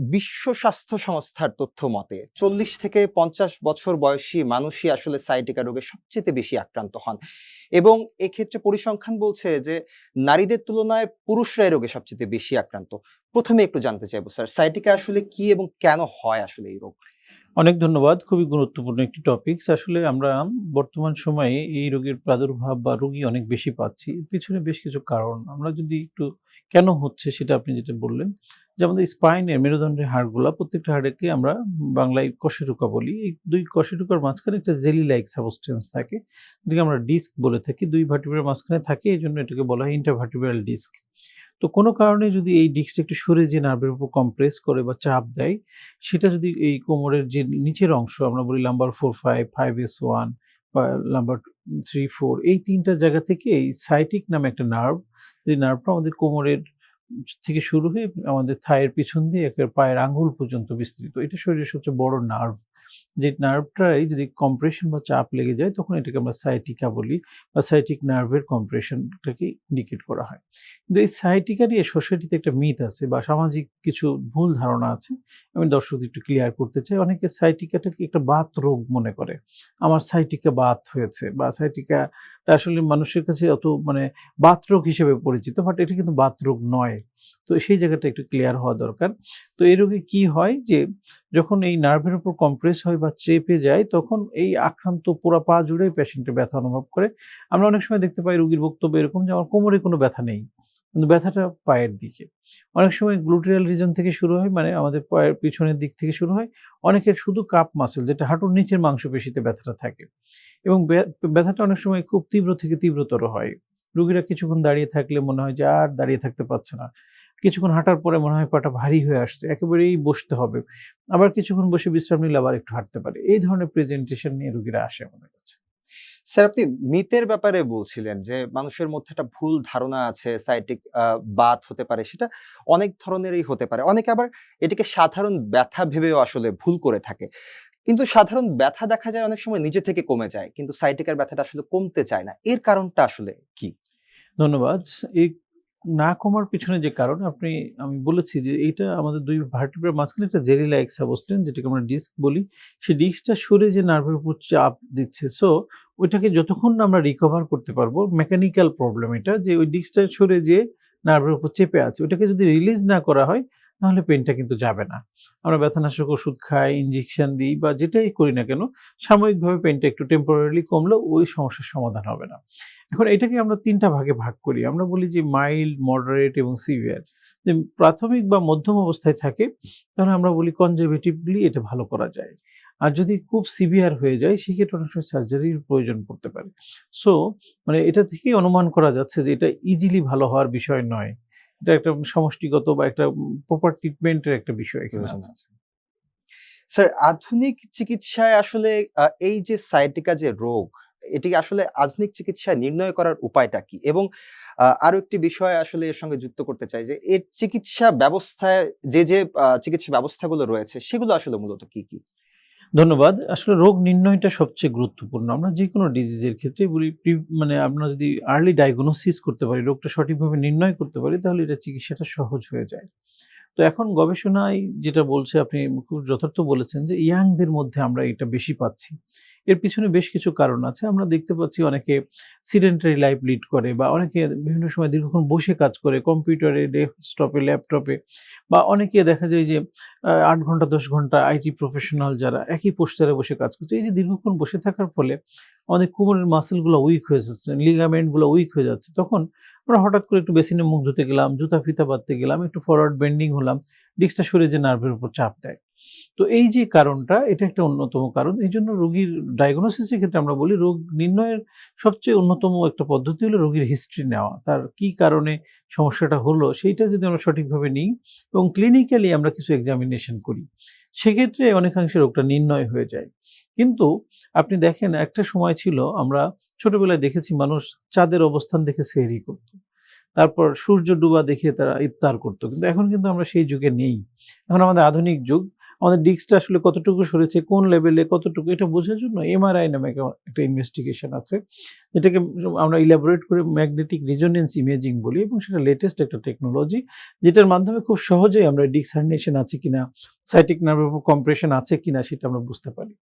বিশ্ব স্বাস্থ্য সংস্থার তথ্য মতে, চল্লিশ থেকে পঞ্চাশ বছর বয়সী মানুষই আসলে সাইটিকা রোগে সবচেয়ে বেশি আক্রান্ত হন। এবং এক্ষেত্রে পরিসংখ্যান বলছে যে, নারীদের তুলনায় পুরুষরা এই রোগে সবচেয়ে বেশি আক্রান্ত। প্রথমে একটু জানতে চাইব স্যার সাইটিকা আসলে কি এবং কেন হয় আসলে এই রোগ? অনেক ধন্যবাদ। খুবই গুরুত্বপূর্ণ একটি টপিকস আসলে আমরা বর্তমান সময়ে এই রোগের প্রাদুর্ভাব বা রোগী অনেক বেশি পাচ্ছি। এর পিছনে বেশ কিছু কারণ। আমরা যদি একটু কেন হচ্ছে সেটা আপনি যেটা বললেন, যে আমাদের স্পাইনের মেরুদণ্ডের হাড়গুলা প্রত্যেকটা হাড়কে আমরা বাংলায় কশেরুকা বলি। এই দুই কশেরুকার মাঝখানে একটা জেলি লাইক সাবস্টেন্স থাকে, যেটাকে আমরা ডিস্ক বলে থাকি। দুই ভার্টিব্রাল মাঝখানে থাকে এই জন্য এটাকে বলা হয় ইন্টারভার্টিব্রাল ডিস্ক তো কোনো কারণে যদি এই ডিস্কটা একটু সরে যে নার্ভের উপর কম্প্রেস করে বা চাপ দেয়, সেটা যদি এই কোমরের যে নিচের অংশ, আমরা বলি number four five five S one বা নাম্বার থ্রি ফোর এই তিনটা জায়গা থেকে এই সাইটিক নামে একটা নার্ভ যে নার্ভটা আমাদের কোমরের থেকে শুরু হয়ে আমাদের থায়ের পিছন দিয়ে একের পায়ের আঙ্গুল পর্যন্ত বিস্তৃত। এটা শরীরের সবচেয়ে বড় নার্ভ যে নার্ভটাই যদি কম্প্রেশন বা চাপ লেগে যায়, তখন এটাকে আমরা সাইটিকা বলি বা সাইটিক নার্ভের কম্প্রেশনটাকে ইন্ডিকেট করা হয়। কিন্তু এই সাইটিকা নিয়ে সোসাইটিতে একটা মিথ আছে বা সামাজিক কিছু ভুল ধারণা আছে, আমি দর্শকদের একটু ক্লিয়ার করতে চাই। অনেকে সাইটিকাটাকে একটা বাত রোগ মনে করে। আমার সাইটিকা বাত হয়েছে বা সাইটিকাটা আসলে মানুষের কাছে অত মানে বাতরোগ হিসেবে পরিচিত বাট এটা কিন্তু বাতরোগ নয়। তো সেই জায়গাটা একটু ক্লিয়ার হওয়া দরকার। তো এই রোগে কি হয় যে, যখন এই নার্ভের উপর কম্প্রেস হয় বা চেপে যায়, তখন এই আক্রান্ত পুরা পা জুড়ে পেশেন্টের ব্যথা অনুভব করে। আমরা অনেক সময় দেখতে পাই রুগীর বক্তব্য এরকম যে, আমার কোমরে কোনো ব্যথা নেই। কিন্তু ব্যথাটা পায়ের দিকে। অনেক সময় গ্লুটেরিয়াল রিজন থেকে শুরু হয় মানে আমাদের পায়ের পিছনের দিক থেকে শুরু হয়। অনেকের শুধু কাপ মাসেল যেটা হাঁটুর নিচের মাংসপেশিতে ব্যথাটা থাকে। এবং ব্যথাটা অনেক সময় খুব তীব্র থেকে তীব্রতর হয়। রুগীরা কিছুক্ষণ দাঁড়িয়ে থাকলে মনে হয় যে আর দাঁড়িয়ে থাকতে পারছে না। কিছুক্ষণ হাঁটার পরে মনে হয় পাটা ভারী হয়ে আসছে, একেবারেই বসতে হবে। আবার কিছুক্ষণ বসে বিশ্রাম নিলে আবার একটু হাঁটতে পারে। এই ধরনের প্রেজেন্টেশন নিয়ে রুগীরা আসে আমাদের স্যার, আপনি মিথের ব্যাপারে বলছিলেন যে, মানুষের মধ্যে একটা ভুল ধারণা আছে সাইটিক বাত হতে পারে, সেটা অনেক ধরনেরই হতে পারে। অনেকে আবার এটিকে সাধারণ ব্যথা ভেবেও আসলে ভুল করে থাকে। কিন্তু সাধারণ ব্যথা দেখা যায় অনেক সময় নিজে থেকে কমে যায়, কিন্তু সাইটিকার ব্যথাটা আসলে কমতে চায় না। এর কারণটা আসলে কি? ধন্যবাদ। এই না কমার পিছনে যে কারণ, আপনি, আমি বলেছি যে এইটা আমাদের দুই ভার্টিব্রার মাঝখানে একটা জেলি লাইক অবস্থান, যেটাকে আমরা ডিস্ক বলি। সেই ডিস্কটা সরে যে নার্ভের উপর চাপ দিচ্ছে সো ওইটাকে যতক্ষণ আমরা রিকভার করতে পারব মেকানিক্যাল প্রবলেম এটা, যে ওই ডিস্কটা সরে যে নার্ভের উপর চেপে আছে ওটাকে যদি রিলিজ না করা হয় তাহলে পেনটা কিন্তু যাবে না। আমরা ব্যথানাশক ওষুধ খাই ইঞ্জেকশন দিই বা যেটাই করি না কেন, সাময়িকভাবে পেনটা একটু টেম্পোরারি কমলেও ওই সমস্যার সমাধান হবে না। এখন এটাকে আমরা তিনটা ভাগে ভাগ করি। আমরা বলি যে মাইল্ড মডারেট এবং সিভিয়ার যে প্রাথমিক বা মধ্যম অবস্থায় থাকে, তাহলে আমরা বলি কনজারভেটিভলি এটা ভালো করা যায়। আর যদি খুব সিভিয়ার হয়ে যায়, সেক্ষেত্রে অনেক সময় সার্জারির প্রয়োজন পড়তে পারে। সো মানে এটা থেকেই অনুমান করা যাচ্ছে যে এটা ইজিলি ভালো হওয়ার বিষয় নয়। এটা একটা সমষ্টিগত বা একটা প্রপার ট্রিটমেন্টের একটা বিষয় এখানে আছে। স্যার আধুনিক চিকিৎসায় আসলে এই যে সাইটিকা যে রোগ এটি আসলে আধুনিক চিকিৎসায় নির্ণয় করার উপায়টা কি? এবং আরও একটি বিষয় আসলে এর সঙ্গে যুক্ত করতে চাই যে এর চিকিৎসা ব্যবস্থায় যে যে চিকিৎসা ব্যবস্থাগুলো রয়েছে সেগুলো আসলে মূলত কি কি? ধন্যবাদ। আসলে রোগ নির্ণয়টা সবচেয়ে গুরুত্বপূর্ণ। আমরা যে কোনো ডিজিজের ক্ষেত্রে বলি মানে আমরা যদি আর্লি ডায়াগনোসিস করতে পারি, রোগটা সঠিকভাবে নির্ণয় করতে পারি, তাহলে এটা চিকিৎসাটা সহজ হয়ে যায়। তো এখন গবেষণায় যেটা বলছে, আপনি খুব যথার্থ বলেছেন যে ইয়াংদের মধ্যে আমরা এটা বেশি পাচ্ছি। এর পিছনে বেশ কিছু কারণ আছে। আমরা দেখতে পাচ্ছি অনেকে সিডেন্টারি লাইফ লিড করে বা অনেকে বিভিন্ন সময় দীর্ঘক্ষণ বসে কাজ করে কম্পিউটারে, ডেস্কটপে, ল্যাপটপে বা অনেকে দেখা যায় যে আট ঘণ্টা, দশ ঘণ্টা আইটি প্রফেশনাল যারা একই পোস্টারে বসে কাজ করছে। এই যে দীর্ঘক্ষণ বসে থাকার ফলে আমাদের কোমরের মাসেলগুলো উইক হয়ে যাচ্ছে লিগামেন্টগুলো উইক হয়ে যাচ্ছে। তখন আমরা হঠাৎ করে একটু বেসিনে মুখ ধুতে গেলাম, জুতা ফিতা বাঁধতে গেলাম, একটু ফরওয়ার্ড বেন্ডিং হলাম, ডিস্কটা সরে যে নার্ভের উপর চাপ দেয়। তো এই যে কারণটা, এটা একটা অন্যতম কারণ। এই জন্য রোগীর ডায়াগনোসিসের ক্ষেত্রে আমরা বলি রোগ নির্ণয়ের সবচেয়ে অন্যতম একটা পদ্ধতি হলো রোগীর হিস্ট্রি নেওয়া। তার কি কারণে সমস্যাটা হলো, সেইটা যদি আমরা সঠিকভাবে নিই এবং ক্লিনিক্যালি আমরা কিছু এক্সামিনেশন করি, সেক্ষেত্রে অনেকাংশে রোগটা নির্ণয় হয়ে যায়। কিন্তু আপনি দেখেন একটা সময় ছিল, আমরা ছোটবেলায় দেখেছি মানুষ চাঁদের অবস্থান দেখে সেহরি করত। তারপর সূর্য ডুবা দেখে তারা ইফতার করতো। কিন্তু এখন কিন্তু আমরা সেই যুগে নেই। এখন আমাদের আধুনিক যুগ। আমাদের ডিস্কটা আসলে কতটুকু সরেছে, কোন লেভেলে কতটুকু, এটা বোঝার জন্য এমআরআই নামে একটা- ইনভেস্টিগেশন আছে। যেটাকে আমরা ইলাবোরেট করে ম্যাগনেটিক রিজোনেন্স ইমেজিং বলি এবং সেটা লেটেস্ট একটা টেকনোলজি যেটার মাধ্যমে খুব সহজেই আমরা ডিস্ক হার্নিয়েশন আছে কিনা সাইটিক নার্ভ কম্প্রেশন আছে কিনা সেটা আমরা বুঝতে পারি।